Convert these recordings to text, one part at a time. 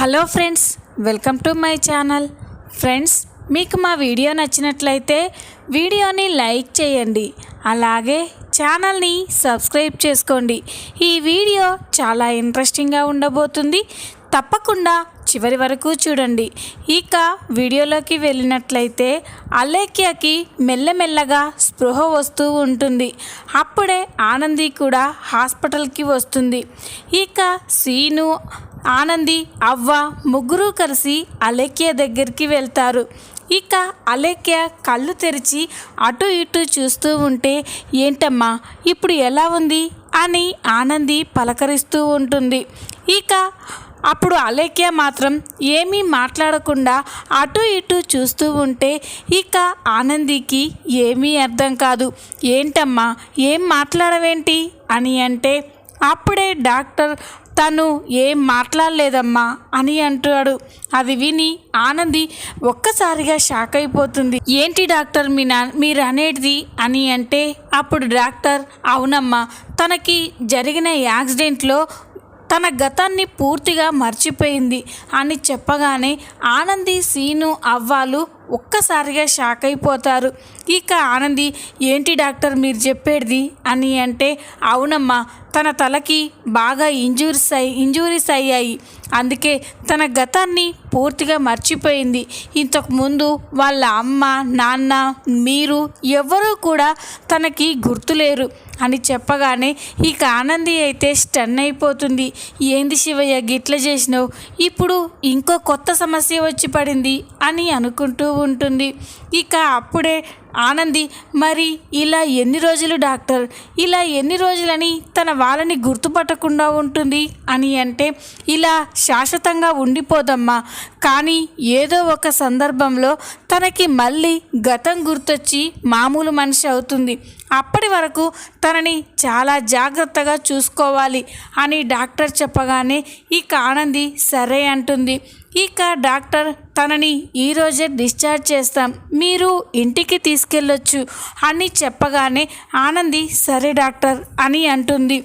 Hello friends welcome to my channel. Friends మీకు మా video నచ్చినట్లయితే వీడియోని లైక్ చేయండి. అలాగే ఛానల్ని సబ్స్క్రైబ్ చేసుకోండి. ఈ వీడియో చాలా ఇంట్రెస్టింగ్గా ఉండబోతుంది. తప్పకుండా చివరి వరకు చూడండి. ఇక వీడియోలోకి వెళ్ళినట్లయితే అలేఖ్యకి మెల్లమెల్లగా స్పృహ వస్తూ ఉంటుంది. అప్పుడే ఆనంది కూడా హాస్పిటల్కి వస్తుంది. ఇక సీను ఆనంది అవ్వ ముగ్గురు కలిసి అలేఖ్య దగ్గరికి వెళ్తారు. ఇక అలేఖ్య కళ్ళు తెరిచి అటు ఇటు చూస్తూ ఉంటే ఏంటమ్మా ఇప్పుడు ఎలా ఉంది? అని ఆనంది పలకరిస్తూ ఉంటుంది. ఇక అప్పుడు అలేఖ్య మాత్రం ఏమీ మాట్లాడకుండా అటు ఇటు చూస్తూ ఉంటే ఇక ఆనందికి ఏమీ అర్థం కాదు. ఏంటమ్మా ఏం మాట్లాడవేంటి? అని అంటే అప్పుడే డాక్టర్ తను ఏం మాట్లాడలేదమ్మా అని అంటాడు. అది విని ఆనంది ఒక్కసారిగా షాక్ అయిపోతుంది. ఏంటి డాక్టర్ మీ నా మీరు అనేది అని అంటే అప్పుడు డాక్టర్ అవునమ్మా తనకి జరిగిన యాక్సిడెంట్లో తన గతాన్ని పూర్తిగా మర్చిపోయింది అని చెప్పగానే ఆనంది సీను అవ్వాలు ఒక్కసారిగా షాక్ అయిపోతారు. ఇక ఆనంది ఏంటి డాక్టర్ మీరు చెప్పేది? అని అంటే అవునమ్మా తన తలకి బాగా ఇంజూరీస్ అయి ఇంజూరీస్ అయ్యాయి. అందుకే తన గతాన్ని పూర్తిగా మర్చిపోయింది. ఇంతకుముందు వాళ్ళ అమ్మ నాన్న మీరు ఎవరూ కూడా తనకి గుర్తులేరు. అని చెప్పగానే ఇక ఆనంది అయితే స్టన్ అయిపోతుంది. ఏంది శివయ్య గిట్ల చేసినావు? ఇప్పుడు ఇంకో కొత్త సమస్య వచ్చి పడింది అని అనుకుంటూ ఉంటుంది. ఇక అప్పుడే ఆనంది మరి ఇలా ఎన్ని రోజులు డాక్టర్? ఇలా ఎన్ని రోజులని తన వాళ్ళని గుర్తుపట్టకుండా ఉంటుంది అని అంటే ఇలా శాశ్వతంగా ఉండిపోదమ్మా. కానీ ఏదో ఒక సందర్భంలో తనకి మళ్ళీ గతం గుర్తొచ్చి మామూలు మనిషి అవుతుంది. అప్పటి వరకు తనని చాలా జాగ్రత్తగా చూసుకోవాలి అని డాక్టర్ చెప్పగానే ఇక ఆనంది సరే అంటుంది. ఇక డాక్టర్ తనని ఈరోజే డిశ్చార్జ్ చేస్తాం. మీరు ఇంటికి తీసుకెళ్ళొచ్చు అని చెప్పగానే ఆనంది సరే డాక్టర్ అని అంటుంది.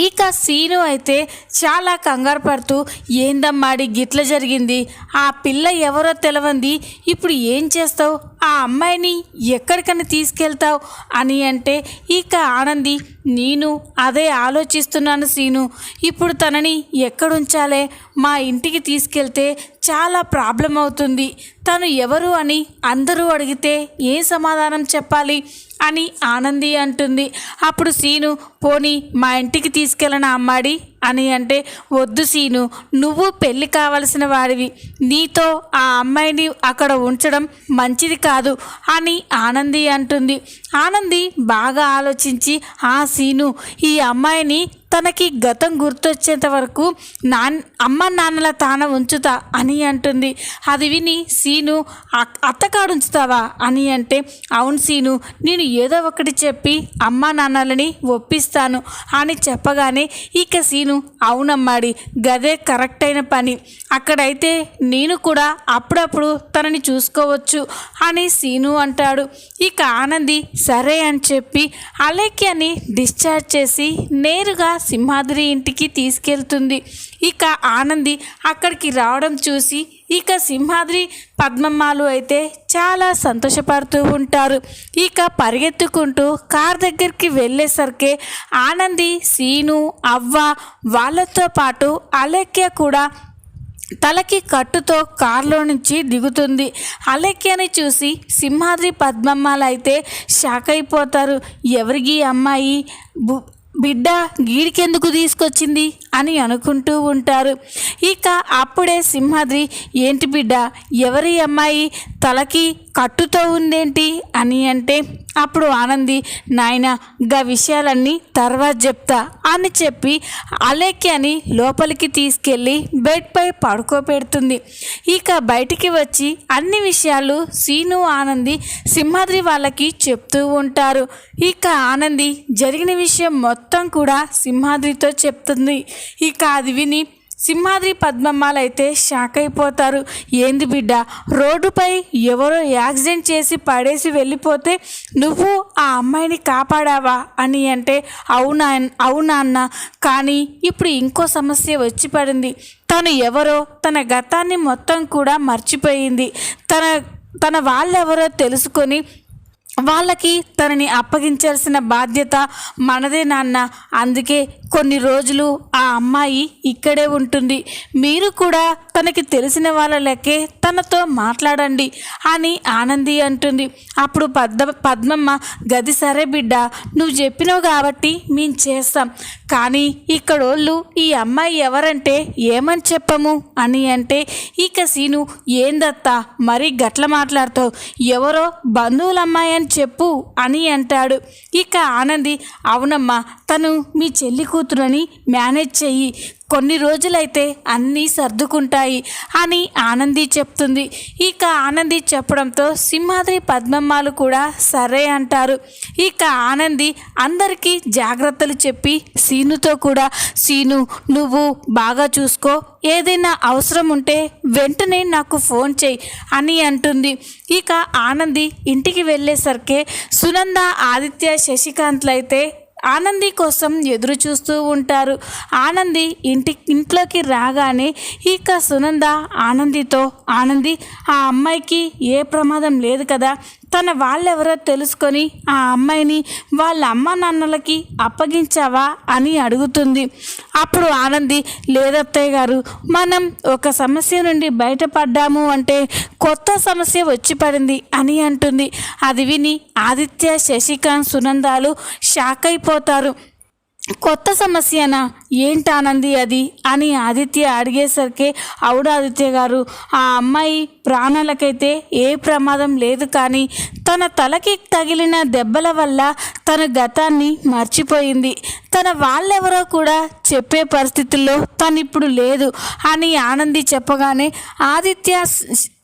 ఇక సీను అయితే చాలా కంగారు పడుతూ ఏందమ్మాడి గిట్ల జరిగింది? ఆ పిల్ల ఎవరో తెలవంది? ఇప్పుడు ఏం చేస్తావు? ఆ అమ్మాయిని ఎక్కడికని తీసుకెళ్తావు? అని అంటే ఇక ఆనంది నేను అదే ఆలోచిస్తున్నాను సీను. ఇప్పుడు తనని ఎక్కడుంచాలే? మా ఇంటికి తీసుకెళ్తే చాలా ప్రాబ్లం అవుతుంది తను ఎవరు అని అందరూ అడిగితే ఏం సమాధానం చెప్పాలి? అని ఆనంది అంటుంది. అప్పుడు సీను పోనీ మా ఇంటికి తీసుకెళ్ళిన అమ్మాడి? అని అంటే వద్దు సీను నువ్వు పెళ్ళి కావలసిన వాడివి. నీతో ఆ అమ్మాయిని అక్కడ ఉంచడం మంచిది కాదు అని ఆనంది అంటుంది. ఆనంది బాగా ఆలోచించి ఆ సీను ఈ అమ్మాయిని తనకి గతం గుర్తొచ్చేంత వరకు నాన్ అమ్మ నాన్నల తాన ఉంచుతా అని అంటుంది. అది విని సీను అత్తకాడు ఉంచుతావా అని అంటే అవును సీను నేను ఏదో ఒకటి చెప్పి అమ్మ నాన్నలని ఒప్పిస్తాను అని చెప్పగానే ఇక సీను అవునమ్మాడి గదే కరెక్ట్ అయిన పని. అక్కడైతే నేను కూడా అప్పుడప్పుడు తనని చూసుకోవచ్చు అని సీను అంటాడు. ఇక ఆనంది సరే అని చెప్పి అలేఖ్యని డిశ్చార్జ్ చేసి నేరుగా సింహాద్రి ఇంటికి తీసుకెళ్తుంది. ఇక ఆనంది అక్కడికి రావడం చూసి ఇక సింహాద్రి పద్మమ్మాలు అయితే చాలా సంతోషపడుతూ ఉంటారు. ఇక పరిగెత్తుకుంటూ కార్ దగ్గరికి వెళ్ళేసరికి ఆనంది సీను అవ్వ వాళ్ళతో పాటు అలేఖ్య కూడా తలకి కట్టుతో కారులో నుంచి దిగుతుంది. అలెక్యని చూసి సింహాద్రి పద్మమ్మలు అయితే షాక్ అయిపోతారు ఎవరికి అమ్మాయి బిడ్డ గీడికెందుకు తీసుకొచ్చింది? అని అనుకుంటూ ఉంటారు. ఇక అప్పుడే సింహాద్రి ఏంటి బిడ్డ ఎవరి అమ్మాయి? తలకి కట్టుతో ఉందేంటి అని అంటే అప్పుడు ఆనంది నాయన గా విషయాలన్నీ తర్వాత చెప్తా అని చెప్పి అలేఖ్యని లోపలికి తీసుకెళ్ళి బెడ్పై పడుకోబెడుతుంది. ఇక బయటికి వచ్చి అన్ని విషయాలు సీను ఆనంది సింహాద్రి వాళ్ళకి చెప్తూ ఉంటారు. ఇక ఆనంది జరిగిన విషయం మొత్తం కూడా సింహాద్రితో చెప్తుంది. ఇక అది విని సింహాద్రి పద్మమ్మాలైతే షాక్ అయిపోతారు. ఏంది బిడ్డ రోడ్డుపై ఎవరో యాక్సిడెంట్ చేసి పడేసి వెళ్ళిపోతే నువ్వు ఆ అమ్మాయిని కాపాడావా అని అంటే అవునా అవునా అన్న. కానీ ఇప్పుడు ఇంకో సమస్య వచ్చి పడింది. తను ఎవరో తన గతాన్ని మొత్తం కూడా మర్చిపోయింది. తన తన వాళ్ళెవరో తెలుసుకొని వాళ్ళకి తనని అప్పగించాల్సిన బాధ్యత మనదే నాన్న. అందుకే కొన్ని రోజులు ఆ అమ్మాయి ఇక్కడే ఉంటుంది. మీరు కూడా తనకి తెలిసిన వాళ్ళ లెక్కే తనతో మాట్లాడండి అని ఆనంది అంటుంది. అప్పుడు పద్మ పద్మమ్మ గది సరే బిడ్డ నువ్వు చెప్పినావు కాబట్టి మేము చేస్తాం. కానీ ఇక్కడోళ్ళు ఈ అమ్మాయి ఎవరంటే ఏమని చెప్పము? అని అంటే ఇక సీను ఏందత్తా మరీ గట్ల మాట్లాడుతావు? ఎవరో బంధువుల అమ్మాయి అని చెప్పు అని అంటాడు. ఇక ఆనంది అవునమ్మా తను మీ చెల్లి కూతురని మేనేజ్ చెయ్యి. కొన్ని రోజులైతే అన్నీ సర్దుకుంటాయి అని ఆనంది చెప్తుంది. ఇక ఆనంది చెప్పడంతో సింహాద్రి పద్మమ్మాలు కూడా సరే అంటారు. ఇక ఆనంది అందరికీ జాగ్రత్తలు చెప్పి సీనుతో కూడా సీను నువ్వు బాగా చూసుకో. ఏదైనా అవసరం ఉంటే వెంటనే నాకు ఫోన్ చేయి అని అంటుంది. ఇక ఆనంది ఇంటికి వెళ్ళేసరికి సునంద ఆదిత్య శశికాంత్లు అయితే ఆనంది కోసం ఎదురు చూస్తూ ఉంటారు. ఆనంది ఇంటి ఇంట్లోకి రాగానే ఇక సునంద ఆనందితో ఆనంది ఆ అమ్మాయికి ఏ ప్రమాదం లేదు కదా? తన వాళ్ళెవరో తెలుసుకొని ఆ అమ్మాయిని వాళ్ళ అమ్మ నాన్నలకి అప్పగించావా అని అడుగుతుంది. అప్పుడు ఆనంది లేదత్తయ్య గారు మనం ఒక సమస్య నుండి బయటపడ్డాము అంటే కొత్త సమస్య వచ్చి పడింది అని అంటుంది. అది విని ఆదిత్య శశికాంత్ సునందాలు షాక్ అయిపోతారు. కొత్త సమస్యనా? ఏంటానంది అది? అని ఆదిత్య అడిగేసరికి అవుడు ఆదిత్య గారు ఆ అమ్మాయి ప్రాణాలకైతే ఏ ప్రమాదం లేదు కానీ తన తలకి తగిలిన దెబ్బల వల్ల తన గతాన్ని మర్చిపోయింది. తన వాళ్ళెవరో కూడా చెప్పే పరిస్థితుల్లో తను ఇప్పుడు లేదు అని ఆనంది చెప్పగానే ఆదిత్య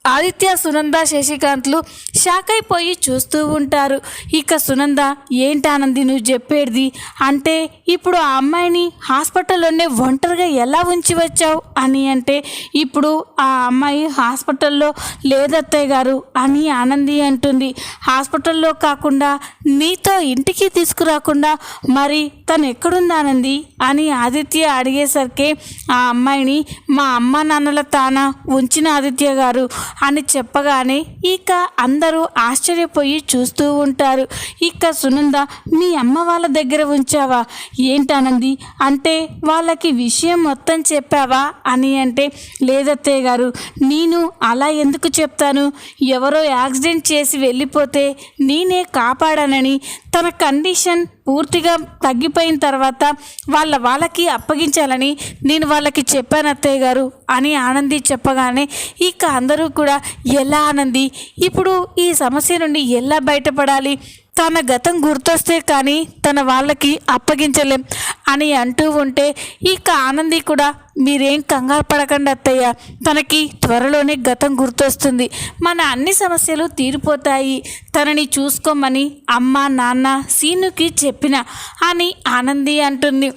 ఆదిత్య సునంద శశికాంత్లు షాక్ అయిపోయి చూస్తూ ఉంటారు. ఇక సునంద ఏంటానంది నువ్వు చెప్పేది? అంటే ఇప్పుడు ఆ అమ్మాయిని హాస్పిటల్లోనే ఒంటరిగా ఎలా ఉంచి వచ్చావు? అని అంటే ఇప్పుడు ఆ అమ్మాయి హాస్పిటల్లో లేదత్తయ్య గారు అని ఆనంది అంటుంది. హాస్పిటల్లో కాకుండా నీతో ఇంటికి తీసుకురాకుండా మరి తను ఎక్కడుందానంది అని ఆదిత్య అడిగేసరికి ఆ అమ్మాయిని మా అమ్మ నాన్నల తాన ఉంచిన ఆదిత్య గారు. అని చెప్పగానే ఇక అందరూ ఆశ్చర్యపోయి చూస్తూ ఉంటారు. ఇక సునంద మీ అమ్మ వాళ్ళ దగ్గర ఉంచావా? ఏంటనంది? అంటే వాళ్ళకి విషయం మొత్తం చెప్పావా? అని అంటే లేదత్తయ్య గారు నేను అలా ఎందుకు చెప్తాను? ఎవరో యాక్సిడెంట్ చేసి వెళ్ళిపోతే నేనే కాపాడానని తన కండిషన్ పూర్తిగా తగ్గిపోయిన తర్వాత వాళ్ళ వాళ్ళకి అప్పగించాలని నేను వాళ్ళకి చెప్పాను అత్తయ్య గారు అని ఆనంది చెప్పగానే ఇక అందరూ కూడా ఎలా ఆనంది? ఇప్పుడు ఈ సమస్య నుండి ఎలా బయటపడాలి? తన గతం గుర్తొస్తే కానీ తన వాళ్ళకి అప్పగించలేం అని అంటూ ఉంటే ఇక ఆనంది కూడా మీరేం కంగారు పడకండి అత్తయ్య. తనకి త్వరలోనే గతం గుర్తొస్తుంది. మన అన్ని సమస్యలు తీరిపోతాయి. తనని చూసుకోమని అమ్మ నాన్న సీనుకి చెప్పిన అని ఆనంది అంటుంది.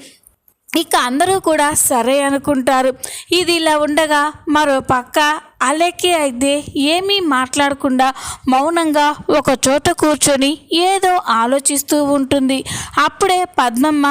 ఇక అందరూ కూడా సరే అనుకుంటారు. ఇది ఇలా ఉండగా మరో పక్క అలెక్కి అయితే ఏమీ మాట్లాడకుండా మౌనంగా ఒక చోట కూర్చొని ఏదో ఆలోచిస్తూ ఉంటుంది. అప్పుడే పద్మమ్మ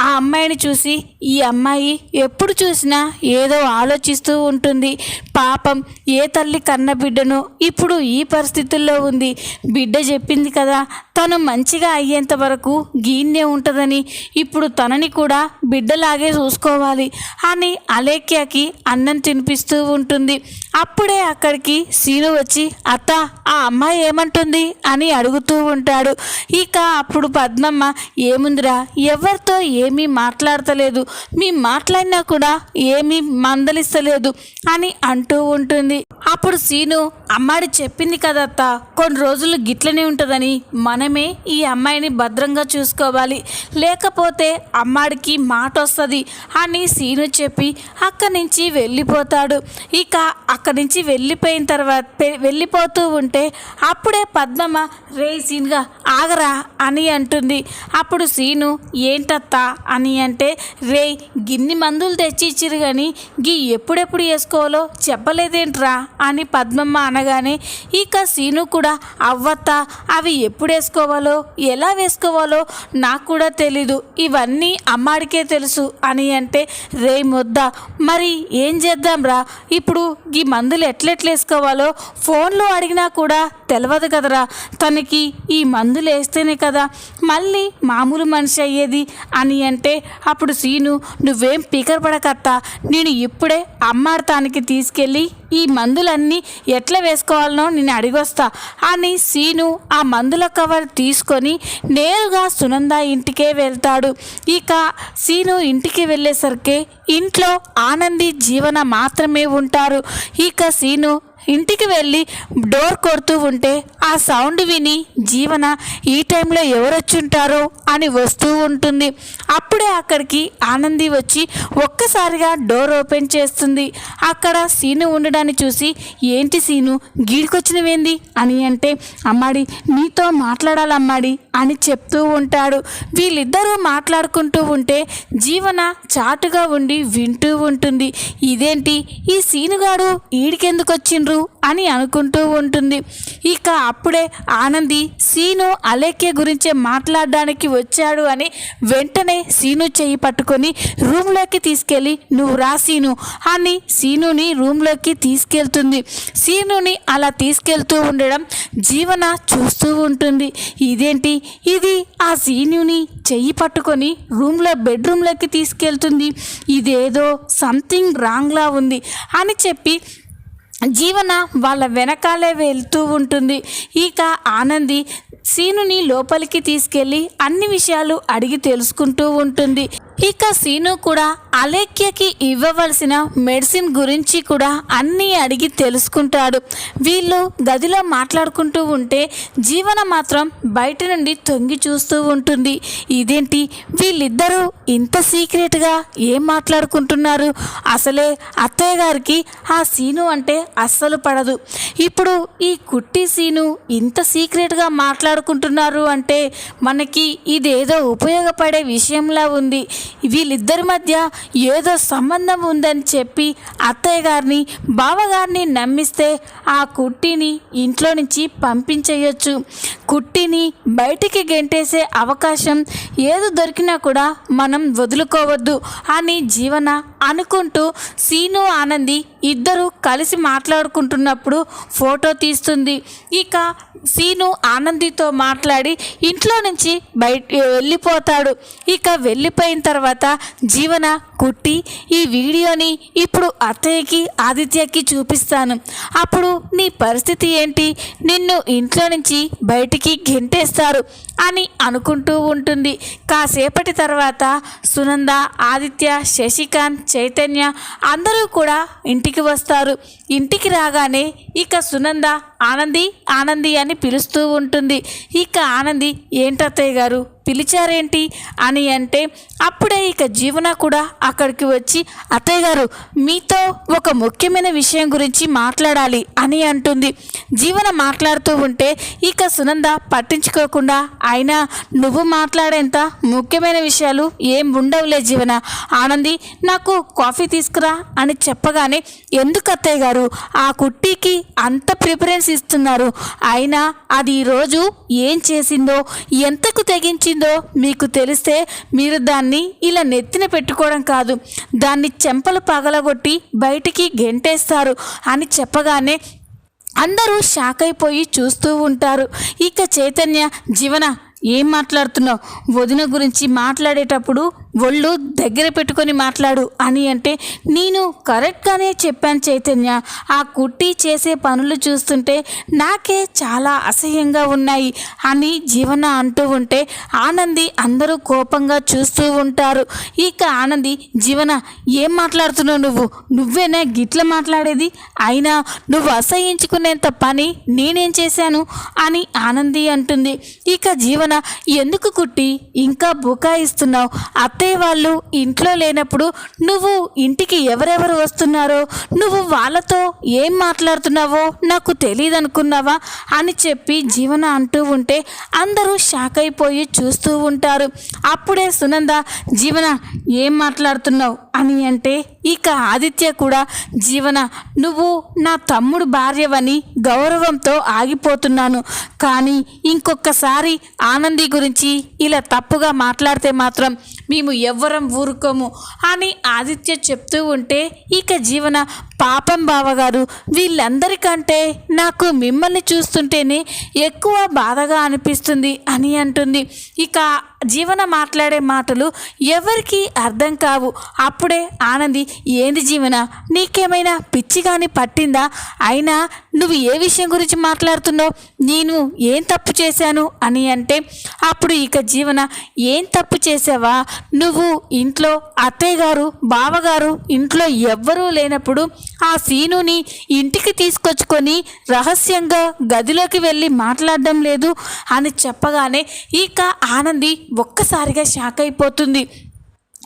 ఆ అమ్మాయిని చూసి ఈ అమ్మాయి ఎప్పుడు చూసినా ఏదో ఆలోచిస్తూ ఉంటుంది. పాపం ఏ తల్లి కన్న బిడ్డను ఇప్పుడు ఈ పరిస్థితుల్లో ఉంది. బిడ్డ చెప్పింది కదా తను మంచిగా అయ్యేంత వరకు గీన్నే ఉంటుందని ఇప్పుడు తనని కూడా బిడ్డలాగే చూసుకోవాలి అని అలేఖ్యకి అన్నం తినిపిస్తూ ఉంటుంది. అప్పుడే అక్కడికి సీను వచ్చి అత్త ఆ అమ్మాయి ఏమంటుంది? అని అడుగుతూ ఉంటాడు. ఇక అప్పుడు పద్మమ్మ ఏముందిరా ఎవరితో ఏ ఏమీ మాట్లాడతలేదు. మీ మాట్లాడినా కూడా ఏమీ మందలిస్తలేదు అని అంటూ ఉంటుంది. అప్పుడు సీను అమ్మాడి చెప్పింది కదత్త కొన్ని రోజులు గిట్లనే ఉంటుందని మనమే ఈ అమ్మాయిని భద్రంగా చూసుకోవాలి. లేకపోతే అమ్మాడికి మాట వస్తుంది అని సీను చెప్పి అక్కడి నుంచి వెళ్ళిపోతాడు. ఇక అక్కడి నుంచి వెళ్ళిపోయిన తర్వాత వెళ్ళిపోతూ ఉంటే అప్పుడే పద్మమ్మ రే సీన్గా ఆగరా అని అంటుంది. అప్పుడు సీను ఏంటత్తా అని అంటే రే గిన్ని మందులు తెచ్చి ఇచ్చిరు కానీ గీ ఎప్పుడెప్పుడు వేసుకోవాలో చెప్పలేదేంట్రా? అని పద్మమ్మ అనగానే ఇక సీను కూడా అవ్వత్త అవి ఎప్పుడు వేసుకోవాలో ఎలా వేసుకోవాలో నాకు కూడా తెలీదు ఇవన్నీ అమ్మాడికే తెలుసు అని అంటే రే ముద్ద మరి ఏం చేద్దాంరా? ఇప్పుడు ఈ మందులు ఎట్లెట్లు వేసుకోవాలో ఫోన్లో అడిగినా కూడా తెలియదు కదరా తనకి ఈ మందులు వేస్తేనే కదా మళ్ళీ మామూలు మనిషి అయ్యేది అని అంటే అప్పుడు సీను నువ్వేం పీకర్ పడకత్తా నేను ఇప్పుడే అమ్మార్తానికి తీసుకెళ్ళి ఈ మందులన్నీ ఎట్లా వేసుకోవాలనో నేను అడిగొస్తా అని సీను ఆ మందుల కవర్ తీసుకొని నేరుగా సునంద ఇంటికే వెళ్తాడు. ఇక సీను ఇంటికి వెళ్ళేసరికి ఇంట్లో ఆనంది జీవన మాత్రమే ఉంటారు. ఇక సీను ఇంటికి వెళ్ళి డోర్ కొడుతూ ఉంటే ఆ సౌండ్ విని జీవన ఈ టైంలో ఎవరొచ్చుంటారో? అని వస్తూ ఉంటుంది. అప్పుడే అక్కడికి ఆనంది వచ్చి ఒక్కసారిగా డోర్ ఓపెన్ చేస్తుంది. అక్కడ సీను ఉండడాన్ని చూసి ఏంటి సీను గీడికొచ్చినవేంది? అని అంటే అమ్మాడి నీతో మాట్లాడాలమ్మాడి అని చెప్తూ ఉంటాడు. వీళ్ళిద్దరూ మాట్లాడుకుంటూ ఉంటే జీవన చాటుగా ఉండి వింటూ ఉంటుంది. ఇదేంటి? ఈ సీనుగాడు ఈడికెందుకు వచ్చిండ్రు అని అనుకుంటూ ఉంటుంది. ఇక అప్పుడే ఆనంది సీను అలేఖ్య గురించి మాట్లాడడానికి వచ్చాడు అని వెంటనే సీను చెయ్యి పట్టుకొని రూమ్లోకి తీసుకెళ్ళి నువ్వు రా సీను అని సీనుని రూమ్లోకి తీసుకెళ్తుంది. సీనుని అలా తీసుకెళ్తూ ఉండడం జీవన చూస్తూ ఉంటుంది. ఇదేంటి? ఇది ఆ సీనుని చెయ్యి పట్టుకొని రూమ్లో బెడ్రూమ్లోకి తీసుకెళ్తుంది. ఇదేదో సంథింగ్ రాంగ్లా ఉంది అని చెప్పి జీవన వాళ్ళ వెనకాలే వెళ్తూ ఉంటుంది. ఇక ఆనంది సీనుని లోపలికి తీసుకెళ్ళి అన్ని విషయాలు అడిగి తెలుసుకుంటూ ఉంటుంది. ఇక సీను కూడా అలేఖ్యకి ఇవ్వవలసిన మెడిసిన్ గురించి కూడా అన్నీ అడిగి తెలుసుకుంటాడు. వీళ్ళు గదిలో మాట్లాడుకుంటూ ఉంటే జీవన మాత్రం బయట నుండి తొంగి చూస్తూ ఉంటుంది. ఇదేంటి? వీళ్ళిద్దరూ ఇంత సీక్రెట్గా ఏం మాట్లాడుకుంటున్నారు? అసలే అత్తయ్య గారికి ఆ సీను అంటే అస్సలు పడదు. ఇప్పుడు ఈ కుట్టి సీను ఇంత సీక్రెట్గా మాట్లాడుకుంటున్నారు అంటే మనకి ఇదేదో ఉపయోగపడే విషయంలా ఉంది. వీళ్ళిద్దరి మధ్య ఏదో సంబంధం ఉందని చెప్పి అత్తయ్య గారిని బావగారిని నమ్మిస్తే ఆ కుట్టిని ఇంట్లో నుంచి పంపించేయొచ్చు. కుట్టిని బయటికి గెంటేసే అవకాశం ఏది దొరికినా కూడా మనం వదులుకోవద్దు అని జీవన అనుకుంటూ సీను ఆనంది ఇద్దరు కలిసి మాట్లాడుకుంటున్నప్పుడు ఫోటో తీస్తుంది. ఇక సీను ఆనందితో మాట్లాడి ఇంట్లో నుంచి బయట వెళ్ళిపోతాడు. ఇక వెళ్ళిపోయిన తర్వాత జీవన కుట్టి ఈ వీడియోని ఇప్పుడు అత్తయ్యకి ఆదిత్యకి చూపిస్తాను. అప్పుడు నీ పరిస్థితి ఏంటి? నిన్ను ఇంట్లో నుంచి బయటికి గెంటేస్తారు. అని అనుకుంటూ ఉంటుంది. కాసేపటి తర్వాత సునంద ఆదిత్య శశికాంత్ చైతన్య అందరూ కూడా ఇంటికి వస్తారు. ఇంటికి రాగానే ఇక సునంద ఆనంది ఆనంది అని పిలుస్తూ ఉంటుంది. ఇక ఆనంది ఏంటత్తయ్య గారు పిలిచారేంటి అని అంటే అప్పుడే ఇక జీవన కూడా అక్కడికి వచ్చి అత్తయ్య గారు మీతో ఒక ముఖ్యమైన విషయం గురించి మాట్లాడాలి అని అంటుంది. జీవన మాట్లాడుతూ ఉంటే ఇక సునంద పట్టించుకోకుండా అయినా నువ్వు మాట్లాడేంత ముఖ్యమైన విషయాలు ఏం ఉండవులే జీవన. ఆనంది నాకు కాఫీ తీసుకురా అని చెప్పగానే ఎందుకు అత్తయ్య గారు? ఆ కుట్టికి అంత ప్రిఫరెన్స్ ఇస్తున్నారు. అయినా అది ఈరోజు ఏం చేసిందో ఎంతకు తెగించిందో మీకు తెలిస్తే మీరు దాన్ని ఇలా నెత్తిన పెట్టుకోవడం కాదు. దాన్ని చెంపలు పగలగొట్టి బయటికి గెంటేస్తారు అని చెప్పగానే అందరూ షాక్ అయిపోయి చూస్తూ ఉంటారు. ఇక చైతన్య జీవన ఏం మాట్లాడుతున్నావు? వదిన గురించి మాట్లాడేటప్పుడు ఒళ్ళు దగ్గర పెట్టుకొని మాట్లాడు అని అంటే నేను కరెక్ట్గానే చెప్పాను చైతన్య. ఆ కుట్టి చేసే పనులు చూస్తుంటే నాకే చాలా అసహ్యంగా ఉన్నాయి అని జీవన అంటూ ఉంటే ఆనంది అందరూ కోపంగా చూస్తూ ఉంటారు. ఇక ఆనంది జీవన ఏం మాట్లాడుతున్నావు నువ్వు? నువ్వేనా గిట్ల మాట్లాడేది? అయినా నువ్వు అసహించుకునేంత పని నేనేం చేశాను? అని ఆనంది అంటుంది. ఇక జీవన ఎందుకు కుట్టి? ఇంకా బుకాయిస్తున్నావు. అత్తయ్య వాళ్ళు ఇంట్లో లేనప్పుడు నువ్వు ఇంటికి ఎవరెవరు వస్తున్నారో నువ్వు వాళ్ళతో ఏం మాట్లాడుతున్నావో నాకు తెలియదు అనుకున్నావా అని చెప్పి జీవన అంటూ ఉంటే అందరూ షాక్ అయిపోయి చూస్తూ ఉంటారు. అప్పుడే సునంద జీవన ఏం మాట్లాడుతున్నావు? అని అంటే ఇక ఆదిత్య కూడా జీవన నువ్వు నా తమ్ముడు భార్యవని గౌరవంతో ఆగిపోతున్నాను. కానీ ఇంకొకసారి ఆనంది గురించి ఇలా తప్పుగా మాట్లాడితే మాత్రం మేము ఎవ్వరం ఊరుకోము అని ఆదిత్య చెప్తూ ఉంటే ఇక జీవన పాపం బావగారు వీళ్ళందరికంటే నాకు మిమ్మల్ని చూస్తుంటేనే ఎక్కువ బాధగా అనిపిస్తుంది అని అంటుంది. ఇక జీవన మాట్లాడే మాటలు ఎవరికి అర్థం కావు. అప్పుడే ఆనంది ఏంది జీవన నీకేమైనా పిచ్చి కానీ పట్టిందా? అయినా నువ్వు ఏ విషయం గురించి మాట్లాడుతున్నావు? నేను ఏం తప్పు చేశాను? అని అంటే అప్పుడు ఇక జీవన ఏం తప్పు చేసావా నువ్వు ఇంట్లో అత్తయ్య గారు బావగారు ఇంట్లో ఎవ్వరూ లేనప్పుడు ఆ సీనుని ఇంటికి తీసుకొచ్చుకొని రహస్యంగా గదిలోకి వెళ్ళి మాట్లాడడం లేదు అని చెప్పగానే ఇక ఆనంది ఒక్కసారిగా షాక్ అయిపోతుంది.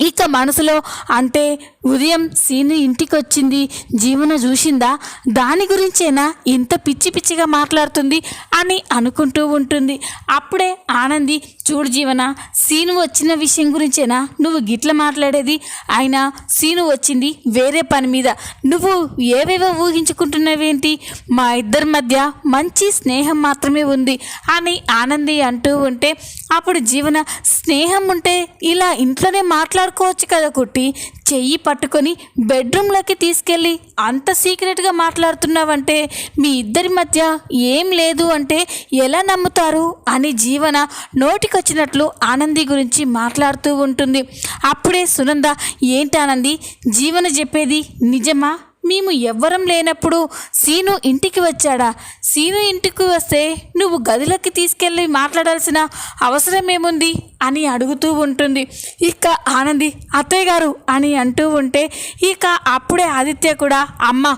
ఇక మనసులో అంటే ఉదయం సీను ఇంటికి వచ్చింది జీవన చూసిందా? దాని గురించేనా ఇంత పిచ్చి పిచ్చిగా మాట్లాడుతుంది అని అనుకుంటూ ఉంటుంది. అప్పుడే ఆనంది చూడు జీవన సీను వచ్చిన విషయం గురించేనా? నువ్వు గిట్ల మాట్లాడేది? అయినా సీను వచ్చింది వేరే పని మీద. నువ్వు ఏవేవో ఊహించుకుంటున్నావేంటి? మా ఇద్దరి మధ్య మంచి స్నేహం మాత్రమే ఉంది అని ఆనంది అంటూ ఉంటే అప్పుడు జీవన స్నేహం ఉంటే ఇలా ఇంట్లోనే మాట్లాడుకోవచ్చు కదా కుట్టి. చెయ్యి పట్టుకొని బెడ్రూమ్లోకి తీసుకెళ్ళి అంత సీక్రెట్గా మాట్లాడుతున్నావంటే మీ ఇద్దరి మధ్య ఏం లేదు అంటే ఎలా నమ్ముతారు అని జీవన నోటికొచ్చినట్లు ఆనంది గురించి మాట్లాడుతూ ఉంటుంది. అప్పుడే సునంద ఏంటి ఆనంది? జీవన చెప్పేది నిజమా? మేము ఎవ్వరం లేనప్పుడు సీను ఇంటికి వచ్చాడా? సీను ఇంటికి వస్తే నువ్వు గదిలోకి తీసుకెళ్ళి మాట్లాడాల్సిన అవసరం ఏముంది అని అడుగుతూ ఉంటుంది. ఇక ఆనంది అత్తయ్య గారు అని అంటూ ఉంటే ఇక అప్పుడే ఆదిత్య కూడా అమ్మ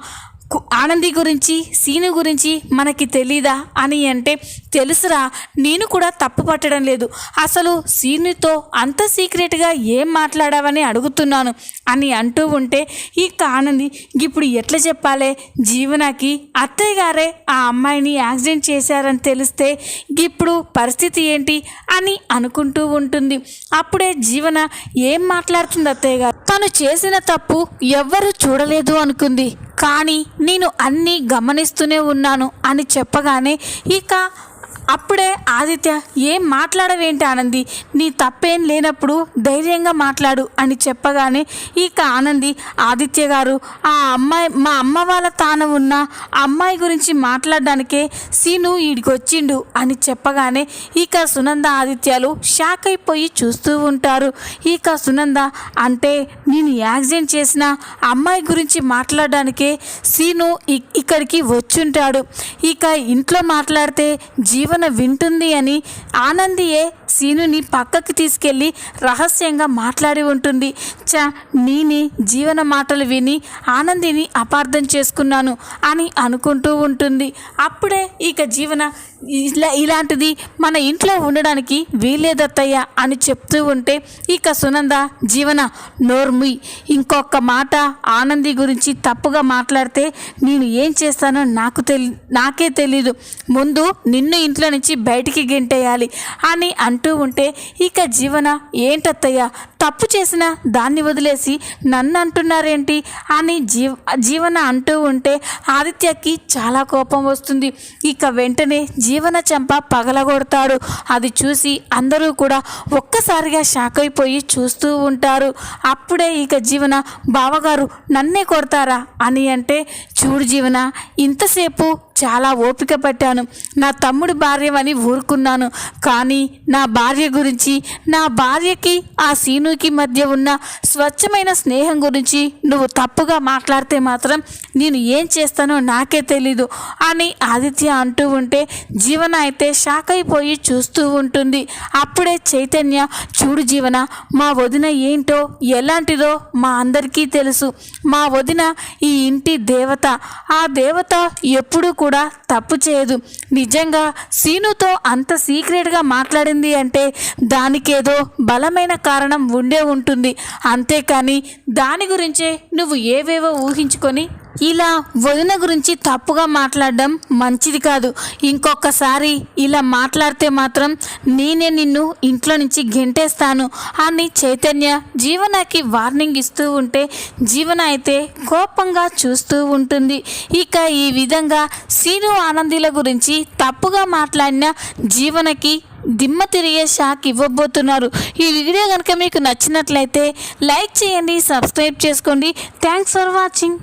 ఆనంది గురించి సీను గురించి మనకి తెలీదా? అని అంటే తెలుసురా నేను కూడా తప్పు పట్టడం లేదు. అసలు సీనుతో అంత సీక్రెట్గా ఏం మాట్లాడావని అడుగుతున్నాను అని అంటూ ఉంటే ఇక ఆనంది ఇప్పుడు ఎట్లా చెప్పాలే? జీవనకి అత్తయ్య గారే ఆ అమ్మాయిని యాక్సిడెంట్ చేశారని తెలిస్తే ఇప్పుడు పరిస్థితి ఏంటి అని అనుకుంటూ ఉంటుంది. అప్పుడే జీవన ఏం మాట్లాడుతుంది అత్తయ్య గారు? తను చేసిన తప్పు ఎవ్వరూ చూడలేదు అనుకుంది. కానీ నేను అన్నీ గమనిస్తూనే ఉన్నాను అని చెప్పగానే ఇక అప్పుడే ఆదిత్య ఏం మాట్లాడవేంటి ఆనంది? నీ తప్పేం లేనప్పుడు ధైర్యంగా మాట్లాడు అని చెప్పగానే ఇక ఆనంది ఆదిత్య గారు ఆ అమ్మాయి మా అమ్మ వాళ్ళ తాన ఉన్న అమ్మాయి గురించి మాట్లాడడానికే సీను ఈడికి వచ్చిండు అని చెప్పగానే ఇక సునంద ఆదిత్యాలు షాక్ అయిపోయి చూస్తూ ఉంటారు. ఇక సునంద అంటే నేను యాక్సిడెంట్ చేసిన అమ్మాయి గురించి మాట్లాడడానికే సీను ఇ- ఇక్కడికి వచ్చుంటాడు. ఇక ఇంట్లో మాట్లాడితే జీవ జీవన వింటుంది అని ఆనందియే సీనుని పక్కకి తీసుకెళ్ళి రహస్యంగా మాట్లాడి ఉంటుంది. చ నేనే జీవన మాటలు విని ఆనందిని అపార్థం చేసుకున్నాను అని అనుకుంటూ ఉంటుంది. అప్పుడే ఇక జీవన ఇలా ఇలాంటిది మన ఇంట్లో ఉండడానికి వీలేదత్తయ్య అని చెప్తూ ఉంటే ఇక సునంద జీవన నోర్మి ఇంకొక మాట ఆనంది గురించి తప్పుగా మాట్లాడితే నేను ఏం చేస్తానో నాకు తెలి నాకే తెలీదు. ముందు నిన్ను ఇంట్లో నుంచి బయటికి గెంటేయాలి అని అంటూ అంటూ ఉంటే ఇక జీవన ఏంటత్తయ్య తప్పు చేసిన దాన్ని వదిలేసి నన్ను అంటున్నారేంటి అని జీవ జీవన అంటూ ఉంటే ఆదిత్యకి చాలా కోపం వస్తుంది. ఇక వెంటనే జీవన చెంప పగలగొడతాడు. అది చూసి అందరూ కూడా ఒక్కసారిగా షాక్ అయిపోయి చూస్తూ ఉంటారు. అప్పుడే ఇక జీవన బావగారు నన్నే కొడతారా? అని అంటే చూడు జీవన ఇంతసేపు చాలా ఓపిక పట్టాను. నా తమ్ముడి భార్యవని ఊరుకున్నాను. కానీ నా భార్య గురించి నా భార్యకి ఆ సీనుకి మధ్య ఉన్న స్వచ్ఛమైన స్నేహం గురించి నువ్వు తప్పుగా మాట్లాడితే మాత్రం నేను ఏం చేస్తానో నాకే తెలీదు అని ఆదిత్య అంటూ ఉంటే జీవన అయితే షాక్ అయిపోయి చూస్తూ ఉంటుంది. అప్పుడే చైతన్య చూడు జీవన మా వదిన ఏంటో ఎలాంటిదో మా అందరికీ తెలుసు. మా వదిన ఈ ఇంటి దేవత. ఆ దేవత ఎప్పుడూ కూడా తప్పు చేయదు. నిజంగా సీనుతో అంత సీక్రెట్గా మాట్లాడింది అంటే దానికేదో బలమైన కారణం ఉండే ఉంటుంది. అంతేకాని దాని గురించే నువ్వు ఏవేవో ఊహించుకొని ఇలా వదిన గురించి తప్పుగా మాట్లాడడం మంచిది కాదు. ఇంకొకసారి ఇలా మాట్లాడితే మాత్రం నేనే నిన్ను ఇంట్లో నుంచి గెంటేస్తాను అని చైతన్య జీవనకి వార్నింగ్ ఇస్తూ ఉంటే జీవన అయితే కోపంగా చూస్తూ ఉంటుంది. ఇక ఈ విధంగా శ్రీను ఆనందిల గురించి తప్పుగా మాట్లాడిన జీవనకి దిమ్మ తిరిగే షాక్ ఇవ్వబోతున్నారు. ఈ వీడియో కనుక మీకు నచ్చినట్లయితే లైక్ చేయండి సబ్స్క్రైబ్ చేసుకోండి. Thanks for watching.